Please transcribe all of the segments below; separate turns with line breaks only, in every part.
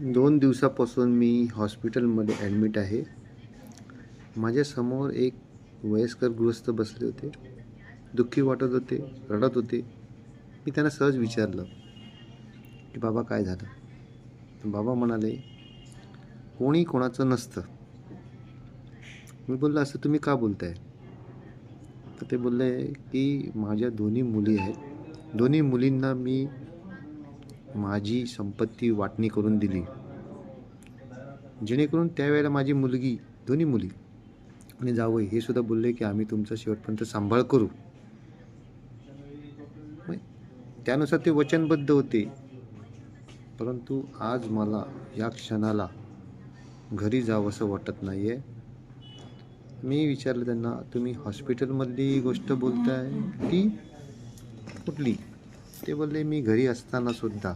दोन दिवसापासून मी हॉस्पिटलमध्ये ॲडमिट आहे. माझ्यासमोर एक वयस्कर गृहस्थ बसले होते. दुःखी वाटत होते रडत होते. मी त्यांना सहज विचारलं की बाबा काय झालं? बाबा म्हणाले कोणी कोणाचं नसतं. मी बोललं असं तुम्ही का बोलताय? तर ते बोलले की माझ्या दोन्ही मुली आहेत. दोन्ही मुलींना मी माझी संपत्ती वाटणी करून दिली. जेणेकरून त्यावेळेला माझी मुलगी दोन्ही मुली आणि जावई हे सुद्धा बोलले की आम्ही तुमचा शेवटपर्यंत सांभाळ करू. मग त्यानुसार ते वचनबद्ध होते. परंतु आज मला या क्षणाला घरी जावं असं वाटत नाही आहे मी विचारलं त्यांना तुम्ही हॉस्पिटलमधली गोष्ट बोलताय की कुठली? ते बोलले मी घरी असताना सुद्धा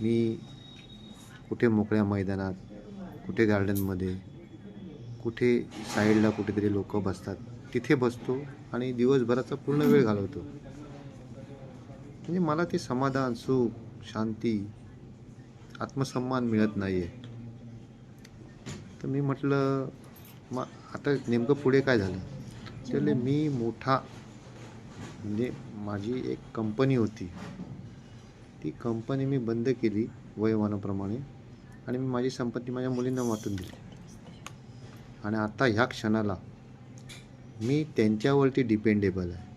मी कुठे मोकळ्या मैदानात कुठे गार्डनमध्ये कुठे साईडला कुठेतरी लोक बसतात तिथे बसतो आणि दिवसभराचा पूर्ण वेळ घालवतो. म्हणजे मला ते समाधान सुख शांती आत्मसन्मान मिळत नाही आहे तर मी म्हटलं मग आता नेमकं पुढे काय झालं? त्याले मी मोठा म्हणजे माझी एक कंपनी होती. ती कंपनी मी बंद केली वयोमानाप्रमाणे आणि मी माझी संपत्ती माझ्या मुलींना वाटून दिली. आणि आता ह्या क्षणाला मी त्यांच्यावरती डिपेंडेबल आहे.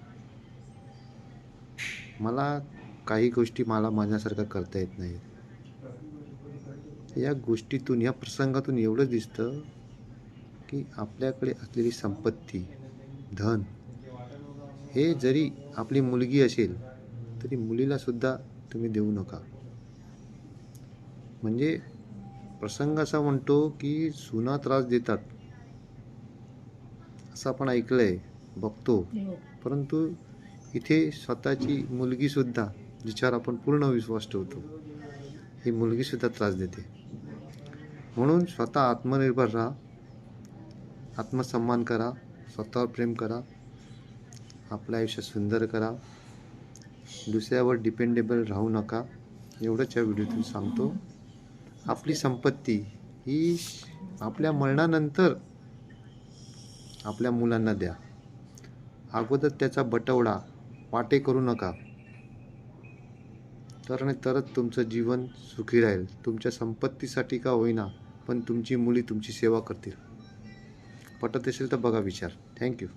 मला काही गोष्टी मला माझ्यासारखं करता येत नाहीत. या गोष्टीतून या प्रसंगातून एवढंच दिसतं की आपल्याकडे असलेली संपत्ती धन हे जरी आपली मुलगी असेल तरी मुलीला सुद्धा तुम्ही देऊ नका. म्हणजे प्रसंग असा म्हणतो की सुना त्रास देतात. असं आपण ऐकलंय बघतो. परंतु इथे स्वतःची मुलगीसुद्धा जिच्यावर आपण पूर्ण विश्वास ठेवतो ही मुलगीसुद्धा त्रास देते. म्हणून स्वतः आत्मनिर्भर राहा आत्मसन्मान करा स्वतःवर प्रेम करा. आपलं आयुष्य सुंदर करा. दुसऱ्यावर डिपेंडेबल राहू नका. एवढंच या व्हिडिओतून सांगतो. आपली संपत्ती ही आपल्या मरणानंतर आपल्या मुलांना द्या. अगोदर त्याचा बटवडा वाटे करू नका. तर आणि तरच तुमचं जीवन सुखी राहील. तुमच्या संपत्तीसाठी का होईना पण तुमची मुली तुमची सेवा करतील. पटत असेल तर बघा विचार. थँक्यू